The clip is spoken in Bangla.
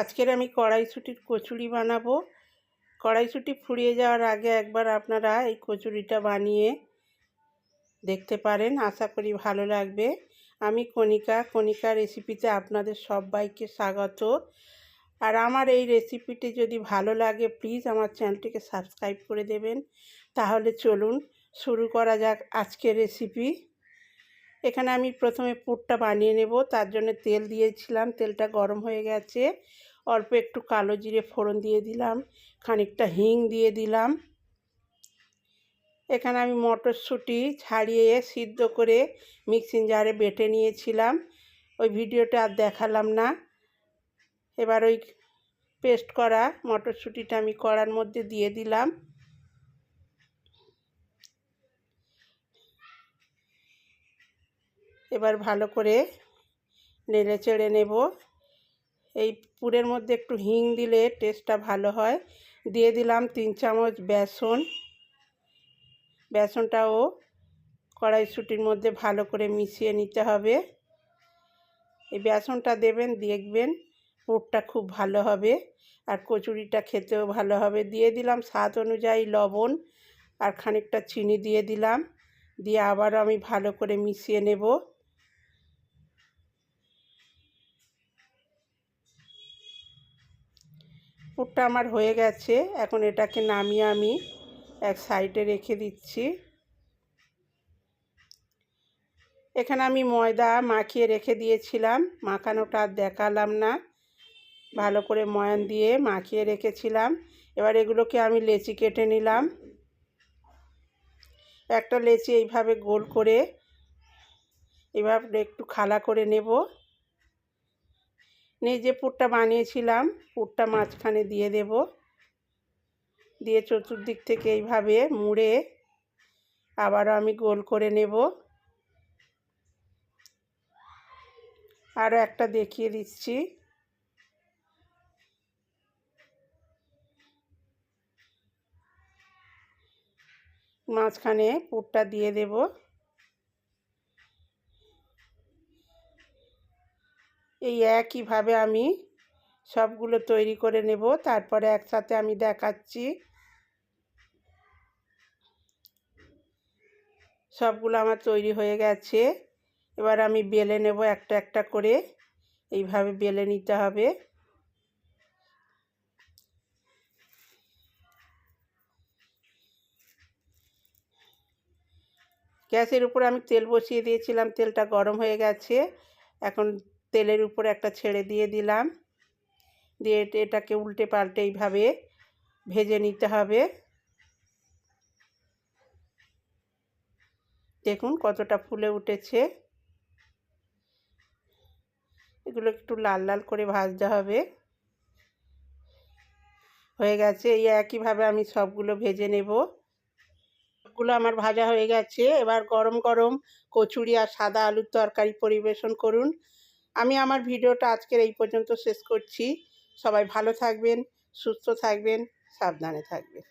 আজকের আমি কড়াইশুঁটির কচুরি বানাবো। কড়াইশুঁটি ফুরিয়ে যাওয়ার আগে একবার আপনারা এই কচুরিটা বানিয়ে দেখতে পারেন। আশা করি ভালো লাগবে। আমি কণিকা কণিকা রেসিপিতে আপনাদের সবাইকে স্বাগত। আর আমার এই রেসিপিটি যদি ভালো লাগে, প্লিজ আমার চ্যানেলটিকে সাবস্ক্রাইব করে দেবেন। তাহলে চলুন শুরু করা যাক আজকের রেসিপি। এখানে আমি প্রথমে পুরটা বানিয়ে নেব, তার জন্য তেল দিয়েছিলাম, তেলটা গরম হয়ে গেছে। অল্প একটু কালো জিরে ফোড়ন দিয়ে দিলাম, খানিকটা হিং দিয়ে দিলাম। এখানে আমি মটরশুঁটি ছাড়িয়ে সিদ্ধ করে মিক্সিং জারে বেটে নিয়েছিলাম। ওই ভিডিওটা আর দেখালাম না। এবার ওই পেস্ট করা মটরশুঁটিটা আমি কড়ার মধ্যে দিয়ে দিলাম। এবার ভালো করে নেড়ে চেড়ে নেব। এই পুরের মধ্যে একটু হিং দিলে টেস্টটা ভালো হয়। দিয়ে দিলাম তিন চামচ বেসন। বেসনটাও কড়াইশুটির মধ্যে ভালো করে মিশিয়ে নিতে হবে। এই বেসনটা দেবেন, দেখবেন পুরটা খুব ভালো হবে আর কচুরিটা খেতেও ভালো হবে। দিয়ে দিলাম স্বাদ অনুযায়ী লবণ আর খানিকটা চিনি দিয়ে দিলাম। দিয়ে আবারও আমি ভালো করে মিশিয়ে নেব। পুরটা আমার হয়ে গেছে। এখন এটাকে নামিয়ে আমি এক সাইডে রেখে দিচ্ছি। এখানে আমি ময়দা মাখিয়ে রেখে দিয়েছিলাম। মাখানোটা আর দেখালাম না। ভালো করে ময়ান দিয়ে মাখিয়ে রেখেছিলাম। এবার এগুলোকে আমি লেচি কেটে নিলাম। একটা লেচি এইভাবে গোল করে এভাবে একটু খালা করে নেব। যে পুরটা বানিয়েছিলাম, পুরটা মাঝখানে দিয়ে দেব। দিয়ে চতুর্দিক থেকে এইভাবে মুড়ে আবারও আমি গোল করে নেব। আরও একটা দেখিয়ে দিচ্ছি। মাঝখানে পুরটা দিয়ে দেব। এই একইভাবে আমি সবগুলো তৈরি করে নেব। তারপরে একসাথে আমি দেখাচ্ছি। সবগুলো আমার তৈরি হয়ে গেছে। এবার আমি বেলে নেব একটা একটা করে। এইভাবে বেলে নিতে হবে। গ্যাসের উপর আমি তেল বসিয়ে দিয়েছিলাম। তেলটা গরম হয়ে গেছে। এখন তেলের উপর একটা ছেড়ে দিয়ে দিলাম। দিয়ে এটাকে উল্টে পাল্টে এইভাবে ভেজে নিতে হবে। দেখুন কতটা ফুলে উঠেছে। এগুলো একটু লাল লাল করে ভাজতে হবে। হয়ে গেছে, এই একইভাবে আমি সবগুলো ভেজে নেব। সবগুলো আমার ভাজা হয়ে গেছে। এবার গরম গরম কচুরি আর সাদা আলুর তরকারি পরিবেশন করুন। আমি আমার ভিডিওটা আজকের এই পর্যন্ত শেষ করছি। সবাই ভালো থাকবেন, সুস্থ থাকবেন, সাবধানে থাকবেন।